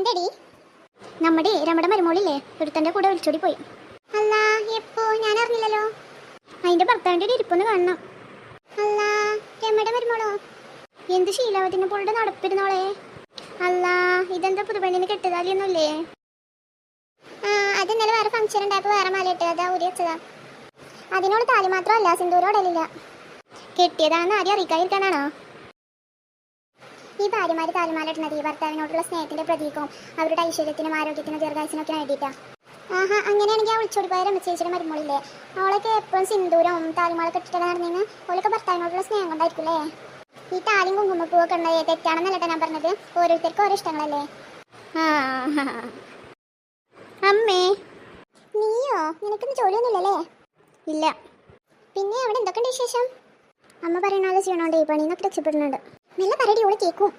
എന്തടി? നമ്മുടെ രമട മരുമോളില്ലേ? ഒരുത്തന്റെ കൂടെ വിളിച്ചോടി പോയി. അല്ല എപ്പോ? ഞാൻ അറിഞ്ഞില്ലല്ലോ. അതിന്റെ ഭർത്താവിന്റെ ഒരു ഇരിപ്പൊന്ന് കാണണം. അല്ല രമയുടെ മരുമോളോ? എന്ത് ശീലാവതിനെ പോലെ നടപ്പിരുന്നോളെ? അല്ല ഇതെന്താ പുതുപെണ്ണിന് കെട്ടുകാലിയൊന്നുമില്ലേ? ആ അത് ഇന്നലെ വേറെ ഫംഗ്ഷൻ ഉണ്ടായപ്പോ വേറെ മാല ഇട്ടത് അതാ ഊരി വെച്ചതാ. അതിനോട് താലി മാത്രമല്ല സിന്ദൂരോടലില്ല. കെട്ടിയതാണെന്ന് ആരും അറിയിക്കാതിരിക്കാനാണോ? ഈ ഭാര്യമാർ താലിമാല ഇടുന്നത് ഈ ഭർത്താവിനോടുള്ള സ്നേഹത്തിന്റെ പ്രതീകവും അവരുടെ ഐശ്വര്യത്തിനും ആരോഗ്യത്തിനും ദീർഘായുസിനൊക്കെ വേണ്ടിയിട്ടാ. ആഹാ അങ്ങനെയാണെങ്കിൽ ആ വിളിച്ചോടി പോയ രമചേച്ചിയുടെ മരുമോളില്ലേ? അവളൊക്കെ എപ്പോഴും സിന്ദൂരവും താലിമാളൊക്കെ ഇട്ടിട്ട് നടന്നിന്ന് അവളൊക്കെ ഭർത്താവിനോടുള്ള സ്നേഹം കൊണ്ടായിരിക്കുമല്ലേ ഈ താലിയും കുങ്കുമപ്പൂവൊക്കെ ഉള്ളത് തെറ്റാണെന്നല്ല ഞാൻ പറഞ്ഞത്. ഓരോരുത്തർക്കും ഓരോ ഇഷ്ടങ്ങളല്ലേ? അമ്മേ. നീയോ? നിനക്കൊന്നും ജോലിയൊന്നുമില്ലല്ലേ? ഇല്ല. പിന്നെ അവിടെ എന്തൊക്കെയുണ്ട് വിശേഷം? അമ്മ പറയണ ചെയ്യണോണ്ട് ഈ പണിന്നൊക്കെ രക്ഷപ്പെടുന്നുണ്ട്. നല്ല പറയടി ഓൾ കേൾക്കും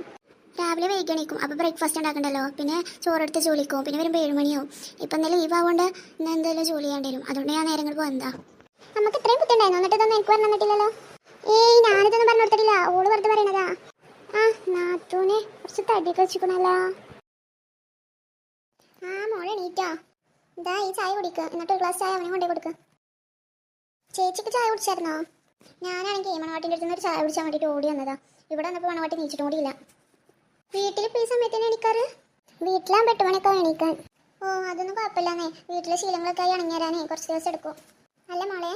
രാവിലെ വൈകണിക്കും അപ്പോൾ ബ്രേക്ക്ഫാസ്റ്റ് ഉണ്ടാക്കണ്ടല്ലോ. പിന്നെ ചോറെടുത്ത് ജോലിക്കും. പിന്നെ വരുമ്പോൾ ഏഴുമണിയാവും. ഇപ്പം എന്തായാലും ലീവ് ആവുകൊണ്ട് ഇന്ന് എന്തായാലും ജോലി ചെയ്യേണ്ടി വരും അതുകൊണ്ട് ഞാൻ നേരങ്ങൾ പോകുന്നതാ നമുക്ക് ഇത്രയും കുത്തുണ്ടായിരുന്നു എന്നിട്ട് ഇതൊന്നും എനിക്ക് പറഞ്ഞു തന്നിട്ടില്ലല്ലോ ഏയ് ഞാനിതൊന്നും പറഞ്ഞു കൊടുത്തിട്ടില്ല. ഓൾ വെറുതെ പറയണതാ. ആ നാത്തൂനെ കുറച്ച് തടിയൊക്കെ വെച്ചിക്കണല്ലോ ആ മോളെ എണീറ്റോ. ഇതാ ഈ ചായ കുടിക്കുക എന്നിട്ട് ഒരു ഗ്ലാസ് ചായ അവനെ കൊണ്ടേ കൊടുക്കുക ചേച്ചിക്ക് ചായ കുടിച്ചായിരുന്നോ? ഞാനാണെങ്കിൽ മണവാട്ടിന്റെ അടുത്ത് നിന്ന് ഒരു ചായ കുടിച്ചാൽ വേണ്ടിയിട്ട് ഓടി വന്നതാ. ഇവിടെ വന്നപ്പോൾ മണവാട്ടി നീച്ചിട്ടും കൂടിയില്ല വീട്ടിൽ പോയി ഈ സമയത്ത് തന്നെ എണീക്കാറ്? വീട്ടിലാ എട്ട് മണിയൊക്കെ എണീക്കാൻ. ഓ അതൊന്നും കുഴപ്പമില്ലാന്നേ. വീട്ടിലെ ശീലങ്ങളൊക്കെ ആയി ഇണങ്ങിയരാനേ കുറച്ച് ദിവസം എടുക്കും. അല്ല മോളെ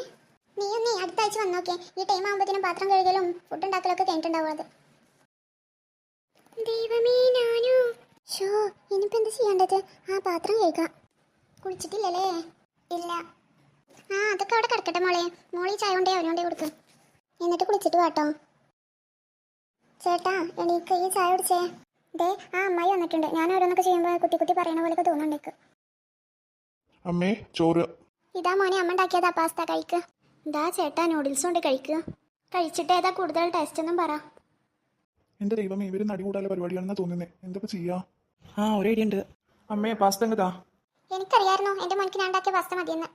നീ ഒന്നേ അടുത്ത ആഴ്ച വന്നോക്കെ. ഈ ടൈം ആകുമ്പോഴത്തേനും പാത്രം കഴുകലും ഫുഡ് ഉണ്ടാക്കലൊക്കെ കഴിഞ്ഞിട്ടുണ്ടാവുന്നത് ദൈവമേ ഷോ ചെയ്യേണ്ടത്? ആ പാത്രം കഴിക്കാം കുളിച്ചിട്ടില്ലല്ലേ? ഇല്ല. ആ അതൊക്കെ അവിടെ കിടക്കട്ടെ മോളെ. മോളി ചായ കൊണ്ടേ അവനോണ്ടേ കൊടുക്കും. എന്നിട്ട് കുളിച്ചിട്ട് വാട്ടോ. ചേട്ടാ എനിക്ക് ഈ ചായ കുടിച്ചേ. ദേ ആ അമ്മായി വന്നിട്ടുണ്ട്. ഞാൻ ഓരോന്നൊക്കെ ചെയ്യുമ്പോൾ കുട്ടി കുട്ടി പറയണ പോലെ തോന്നുന്നുണ്ട് അമ്മേ ചോറ്. ഇതാ മോനെ അമ്മ ഉണ്ടാക്കിയതാ പാസ്ത കഴിക്ക്. ഇതാ ചേട്ടാ നൂഡിൽസ് കൊണ്ട് കഴിക്ക്. കഴിച്ചിട്ട് ഏതാ കൂടുതൽ ടേസ്റ്റ് എന്നും പറ. എന്റെ ദൈവം ഇവർ നടി കൂടാല പരിപാടിയാണെന്നാ തോന്നുന്നേ. എന്താ ചെയ്യാ? ആ ഒരു ഐഡിയ ഉണ്ട്. അമ്മേ പാസ്ത എങ്ങതാ എനിക്കറിയായിരുന്നു എന്റെ മോനിക്ക് ഞാൻ ഉണ്ടാക്കിയ പാസ്ത മതിയെന്ന്.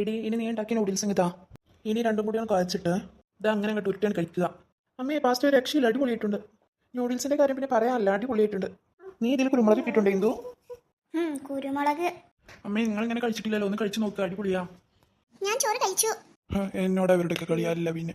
എടി ഇനി നീ ഉണ്ടാക്കിയ നൂഡിൽസ് എങ്ങതാ ഇനി രണ്ടും കൂടി ഒന്ന് കഴിച്ചിട്ട് ഇത് അങ്ങനെ അങ്ങോട്ട് ഉരുട്ടാൻ കഴിക്കുക. അമ്മേ പാസ്റ്റ് ഒരു രക്ഷയില്ല അടിപൊളിയായിട്ടുണ്ട്. നൂഡിൽസിന്റെ കാര്യം പിന്നെ പറയാനല്ല അടിപൊളിയായിട്ടുണ്ട്. നീ ഇതിൽ കുരുമുളക് ഇട്ടിട്ടുണ്ട് എന്തോ കുരുമുളക്. അമ്മേ നിങ്ങൾ ഇങ്ങനെ കഴിച്ചിട്ടില്ലല്ലോ ഒന്ന് കഴിച്ചു നോക്കുക അടിപൊളിയാ. ഞാൻ ചോറ് കഴിച്ചു. എന്നോട് അവരുടെ കളിയാല്ല പിന്നെ.